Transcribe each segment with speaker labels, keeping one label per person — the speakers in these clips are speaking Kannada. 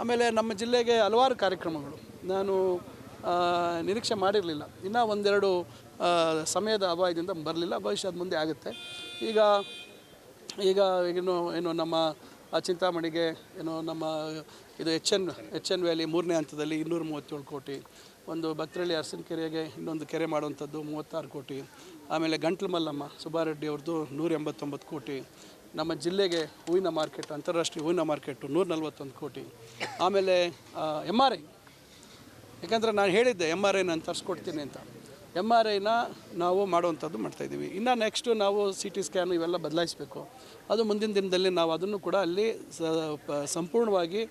Speaker 1: ಆಮೇಲೆ ನಮ್ಮ ಜಿಲ್ಲೆಗೆ ಹಲವಾರು ಕಾರ್ಯಕ್ರಮಗಳು. ನಾನು ನಿರೀಕ್ಷೆ ಮಾಡಿರಲಿಲ್ಲ. ಇನ್ನೂ ಒಂದೆರಡು ಸಮಯದ ಅಭಾವದಿಂದ ಬರಲಿಲ್ಲ. ಭವಿಷ್ಯದ ಮುಂದೆ ಆಗುತ್ತೆ. ಈಗ ಈಗ ಏನು ಏನು ನಮ್ಮ ಚಿಂತಾಮಣಿಗೆ ಏನು ನಮ್ಮ, ಇದು H N H N valley ಮೂರನೇ ಹಂತದಲ್ಲಿ ಇನ್ನೂರ ಮೂವತ್ತೇಳು ಕೋಟಿ, ಒಂದು ಭಕ್ತರಳ್ಳಿ ಅರಸಿನ ಕೆರೆಗೆ ಇನ್ನೊಂದು ಕೆರೆ ಮಾಡುವಂಥದ್ದು ಮೂವತ್ತಾರು ಕೋಟಿ, ಆಮೇಲೆ ಗಂಟ್ಲು ಮಲ್ಲಮ್ಮ, ಸುಬ್ಬಾರೆಡ್ಡಿ ಅವ್ರದ್ದು ನೂರ ಎಂಬತ್ತೊಂಬತ್ತು ಕೋಟಿ ನಮ್ಮ ಜಿಲ್ಲೆಗೆ ಹೂವಿನ ಮಾರ್ಕೆಟ್, ಅಂತಾರಾಷ್ಟ್ರೀಯ ಹೂವಿನ ಮಾರ್ಕೆಟು ನೂರ ನಲ್ವತ್ತೊಂದು ಕೋಟಿ. ಆಮೇಲೆ ಎಂ ಆರ್ ಐ ಯಾಕಂದರೆ ನಾನು ಹೇಳಿದ್ದೆ ಎಂ ಆರ್ ಐನ ತರಿಸ್ಕೊಡ್ತೀನಿ ಅಂತ. ಎಂ ಆರ್ ಐನ ನಾವು ಮಾಡುವಂಥದ್ದು ಮಾಡ್ತಾಯಿದ್ದೀವಿ ಇನ್ನು ನೆಕ್ಸ್ಟು ನಾವು ಸಿ ಟಿ ಸ್ಕ್ಯಾನ್ ಇವೆಲ್ಲ ಬದಲಾಯಿಸಬೇಕು. ಅದು ಮುಂದಿನ ದಿನದಲ್ಲಿ ನಾವು ಅದನ್ನು ಕೂಡ ಅಲ್ಲಿ ಸಂಪೂರ್ಣವಾಗಿ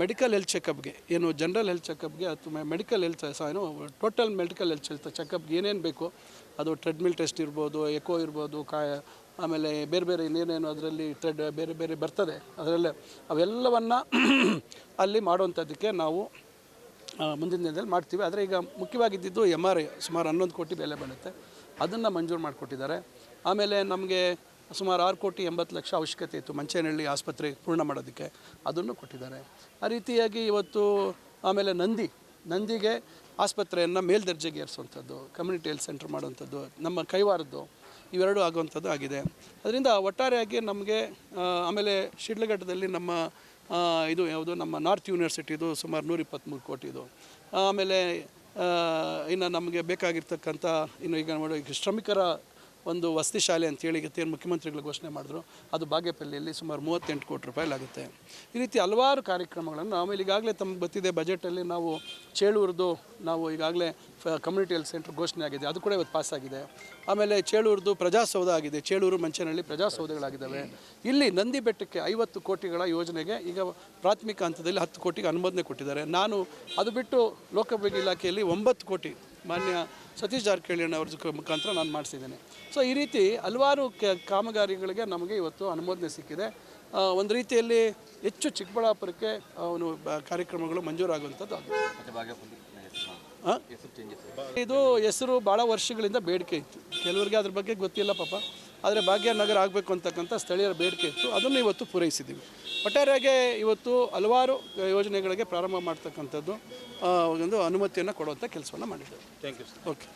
Speaker 1: ಮೆಡಿಕಲ್ ಹೆಲ್ತ್ ಚೆಕಪ್ಗೆ ಏನು ಜನರಲ್ ಹೆಲ್ತ್ ಚೆಕಪ್ಗೆ ಅಥವಾ ಮೆಡಿಕಲ್ ಹೆಲ್ತ್ ಏನು ಟೋಟಲ್ ಮೆಡಿಕಲ್ ಹೆಲ್ತ್ ಚೆಕಪ್ಗೆ ಏನೇನು ಬೇಕು, ಅದು ಟ್ರೆಡ್ಮಿಲ್ ಟೆಸ್ಟ್ ಇರ್ಬೋದು ಎಕೋ ಇರ್ಬೋದು ಕಾ ಆಮೇಲೆ ಬೇರೆ ಬೇರೆ ಇನ್ನೇನೇನು ಅದರಲ್ಲಿ ಟ್ರೆಡ್ ಬೇರೆ ಬೇರೆ ಬರ್ತದೆ, ಅದರಲ್ಲೇ ಅವೆಲ್ಲವನ್ನು ಅಲ್ಲಿ ಮಾಡುವಂಥದ್ದಕ್ಕೆ ನಾವು ಮುಂದಿನ ದಿನದಲ್ಲಿ ಮಾಡ್ತೀವಿ. ಆದರೆ ಈಗ ಮುಖ್ಯವಾಗಿದ್ದಿದ್ದು ಎಂ ಆರ್ ಐ ಸುಮಾರು ಹನ್ನೊಂದು ಕೋಟಿ ಬೆಲೆ ಬೀಳುತ್ತೆ. ಅದನ್ನು ಮಂಜೂರು ಮಾಡಿಕೊಟ್ಟಿದ್ದಾರೆ. ಆಮೇಲೆ ನಮಗೆ ಸುಮಾರು ಆರು ಕೋಟಿ ಎಂಬತ್ತು ಲಕ್ಷ ಅವಶ್ಯಕತೆ ಇತ್ತು ಮಂಚೇನಹಳ್ಳಿ ಆಸ್ಪತ್ರೆ ಪೂರ್ಣ ಮಾಡೋದಕ್ಕೆ. ಅದನ್ನು ಕೊಟ್ಟಿದ್ದಾರೆ. ಆ ರೀತಿಯಾಗಿ ಇವತ್ತು ಆಮೇಲೆ ನಂದಿ, ನಂದಿಗೆ ಆಸ್ಪತ್ರೆಯನ್ನು ಮೇಲ್ದರ್ಜೆಗೆ ಏರಿಸುವಂಥದ್ದು ಕಮ್ಯುನಿಟಿ ಹೆಲ್ತ್ ಸೆಂಟರ್ ಮಾಡುವಂಥದ್ದು, ನಮ್ಮ ಕೈವಾರದ್ದು. ಇವೆರಡು ಆಗುವಂಥದ್ದು ಆಗಿದೆ. ಅದರಿಂದ ಒಟ್ಟಾರೆಯಾಗಿ ನಮಗೆ ಆಮೇಲೆ ಶಿಡ್ಲಘಟ್ಟದಲ್ಲಿ ನಮ್ಮ ಇದು ಯಾವುದು, ನಮ್ಮ ನಾರ್ತ್ ಯೂನಿವರ್ಸಿಟಿದು ಸುಮಾರು ನೂರ ಇಪ್ಪತ್ತ್ಮೂರು ಕೋಟಿದು ಆಮೇಲೆ ಇನ್ನು ನಮಗೆ ಬೇಕಾಗಿರ್ತಕ್ಕಂಥ, ಇನ್ನು ಈಗ ನೋಡಿ ಶ್ರಮಿಕರ ಒಂದು ವಸತಿ ಶಾಲೆ ಅಂತೇಳಿ ಗತಿಯನ್ನು ಮುಖ್ಯಮಂತ್ರಿಗಳು ಘೋಷಣೆ ಮಾಡಿದ್ರು. ಅದು ಬಾಗೇಪಲ್ಲಿಯಲ್ಲಿ ಸುಮಾರು ಮೂವತ್ತೆಂಟು ಕೋಟಿ ರೂಪಾಯಿ ಆಗುತ್ತೆ ಈ ರೀತಿ ಹಲವಾರು ಕಾರ್ಯಕ್ರಮಗಳನ್ನು ಆಮೇಲೆ ಈಗಾಗಲೇ ತಮ್ಗೆ ಗೊತ್ತಿದೆ ಬಜೆಟಲ್ಲಿ ನಾವು ಚೇಳೂರ್ದು ನಾವು ಈಗಾಗಲೇ ಕಮ್ಯುನಿಟಿ ಹೆಲ್ತ್ ಸೆಂಟರ್ ಘೋಷಣೆ ಆಗಿದೆ. ಅದು ಕೂಡ ಇವತ್ತು ಪಾಸ್ ಆಗಿದೆ. ಆಮೇಲೆ ಚೇಳೂರ್ದು ಪ್ರಜಾಸೌಧ ಆಗಿದೆ. ಚೇಳೂರು, ಮಂಚನಹಳ್ಳಿ ಪ್ರಜಾಸೌಧಗಳಾಗಿದ್ದಾವೆ. ಇಲ್ಲಿ ನಂದಿ ಬೆಟ್ಟಕ್ಕೆ ಐವತ್ತು ಕೋಟಿಗಳ ಯೋಜನೆಗೆ ಈಗ ಪ್ರಾಥಮಿಕ ಹಂತದಲ್ಲಿ ಹತ್ತು ಕೋಟಿಗೆ ಅನುಮೋದನೆ ಕೊಟ್ಟಿದ್ದಾರೆ. ನಾನು ಅದು ಬಿಟ್ಟು ಲೋಕೋಪಯೋಗಿ ಇಲಾಖೆಯಲ್ಲಿ ಒಂಬತ್ತು ಕೋಟಿ ಮಾನ್ಯ ಸತೀಶ್ ಜಾರಕಿಹೊಳಿ ಅವ್ರ ಮುಖಾಂತರ ನಾನು ಮಾಡಿಸಿದ್ದೇನೆ. ಸೊ ಈ ರೀತಿ ಹಲವಾರು ಕಾಮಗಾರಿಗಳಿಗೆ ನಮಗೆ ಇವತ್ತು ಅನುಮೋದನೆ ಸಿಕ್ಕಿದೆ. ಒಂದು ರೀತಿಯಲ್ಲಿ ಹೆಚ್ಚು ಚಿಕ್ಕಬಳ್ಳಾಪುರಕ್ಕೆ ಅವನು ಕಾರ್ಯಕ್ರಮಗಳು ಮಂಜೂರಾಗುವಂಥದ್ದು ಆಗಿದೆ. ಇದು ಹೆಸರು ಭಾಳ ವರ್ಷಗಳಿಂದ ಬೇಡಿಕೆ ಇತ್ತು. ಕೆಲವರಿಗೆ ಅದ್ರ ಬಗ್ಗೆ ಗೊತ್ತಿಲ್ಲ ಪಾಪ. ಆದರೆ ಭಾಗ್ಯನಗರ ಆಗಬೇಕು ಅಂತಕ್ಕಂಥ ಸ್ಥಳೀಯರ ಬೇಡಿಕೆ ಇತ್ತು. ಅದನ್ನು ಇವತ್ತು ಪೂರೈಸಿದ್ದೀವಿ. ಒಟ್ಟಾರೆಯಾಗಿ ಇವತ್ತು ಹಲವಾರು ಯೋಜನೆಗಳಿಗೆ ಪ್ರಾರಂಭ ಮಾಡ್ತಕ್ಕಂಥದ್ದು ಒಂದು ಅನುಮತಿಯನ್ನು ಕೊಡುವಂಥ ಕೆಲಸವನ್ನು ಮಾಡಿದ್ದೇವೆ
Speaker 2: ಥ್ಯಾಂಕ್ ಯು ಸರ್
Speaker 1: ಓಕೆ